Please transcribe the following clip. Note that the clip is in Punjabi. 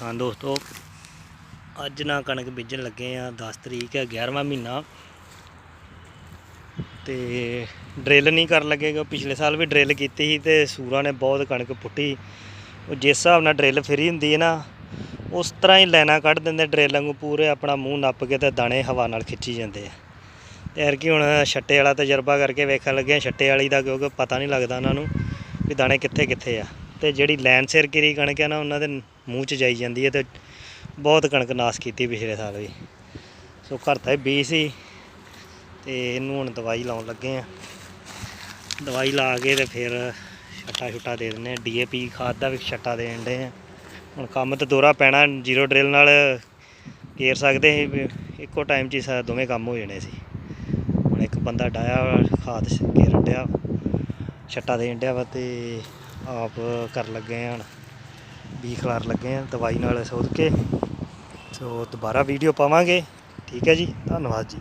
ਕਿਸਾਨ ਦੋਸਤੋ, ਅੱਜ ਨਾ ਕਣਕ ਬੀਜਣ ਲੱਗੇ ਆ 10 ਤਰੀਕ ਹੈ 11ਵਾਂ ਮਹੀਨਾ। ਤੇ ਡਰਿੱਲ ਨਹੀਂ ਕਰਨ ਲੱਗੇ ਲੱਗੇਗਾ ਪਿਛਲੇ ਸਾਲ ਵੀ ਡਰਿੱਲ ਕੀਤੀ ਸੀ ਤੇ ਸੂਰਾਂ ਨੇ ਬਹੁਤ ਕਣਕ ਪੁੱਟੀ। ਉਹ ਜਿਸ ਹਿਸਾਬ ਨਾਲ ਡਰਿੱਲ ਫਰੀ ਹੁੰਦੀ ਹੈ ਨਾ, ਉਸ ਤਰ੍ਹਾਂ ਹੀ ਲਾਈਨਾਂ ਕੱਢ ਦਿੰਦੇ ਡਰਿੱਲ ਵਾਂਗੂ, ਪੂਰੇ ਆਪਣਾ ਮੂੰਹ ਨੱਪ ਕੇ ਤੇ ਦਾਣੇ ਹਵਾ ਨਾਲ ਖਿੱਚੀ ਜਾਂਦੇ ਆ। ਤੇ ਐਰ ਕੀ ਹੁਣ ਛੱਟੇ ਵਾਲਾ ਤਜਰਬਾ ਕਰਕੇ ਵੇਖਣ ਲੱਗੇ ਆ, ਛੱਟੇ ਵਾਲੀ ਦਾ ਕਿਉਂਕਿ ਪਤਾ ਨਹੀਂ ਲੱਗਦਾ ਉਹਨਾਂ ਨੂੰ ਵੀ ਦਾਣੇ ਕਿੱਥੇ ਕਿੱਥੇ ਆ। ਤੇ ਜਿਹੜੀ ਲੈਨ ਸਿਰ ਕਿਰੀ ਕਣਕ ਆ ਨਾ, ਉਹਨਾਂ ਦੇ ਮੂੰਹ 'ਚ ਜਾਈ ਜਾਂਦੀ ਹੈ ਤੇ ਬਹੁਤ ਕਣਕ ਨਾਸ ਕੀਤੀ ਪਿਛਲੇ ਸਾਲ ਵੀ। ਸੋ ਘਰ ਤਾਂ ਇਹ ਬੀ ਸੀ ਤੇ ਇਹਨੂੰ ਹੁਣ ਦਵਾਈ ਲਾਉਣ ਲੱਗੇ ਆ। ਦਵਾਈ ਲਾ ਕੇ ਤੇ ਫਿਰ ਛੱਟਾ ਛੁੱਟਾ ਦੇ ਦਿੰਦੇ ਆ। ਡੀਏਪੀ ਖਾਦ ਦਾ ਵੀ ਛੱਟਾ ਦੇਣ ਦੇ ਆ। ਹੁਣ ਕੰਮ ਤੇ ਦੋਰਾ ਪੈਣਾ, ਜ਼ੀਰੋ ਡਰਿਲ ਨਾਲ ਕੇਰ ਸਕਦੇ ਸੀ, ਵੀ ਇੱਕੋ ਟਾਈਮ 'ਚ ਹੀ ਸਾ, ਦੋਵੇਂ ਕੰਮ ਹੋ ਜਾਣੇ ਸੀ। ਹੁਣ ਇੱਕ ਬੰਦਾ ਡਾਇਆ ਖਾਦ ਕੇਰਨ ਡਿਆ ਛੱਟਾ ਦੇਣ ਡਿਆ ਵਾ ਤੇ ਆਪ ਕਰ ਲੱਗੇ ਆ ਵੀ ਖਲਾਰ ਲੱਗੇ ਆ ਦਵਾਈ ਨਾਲ ਸੋਧ ਕੇ ਸੋ ਦੁਬਾਰਾ ਵੀਡੀਓ ਪਾਵਾਂਗੇ। ਠੀਕ ਹੈ ਜੀ, ਧੰਨਵਾਦ ਜੀ।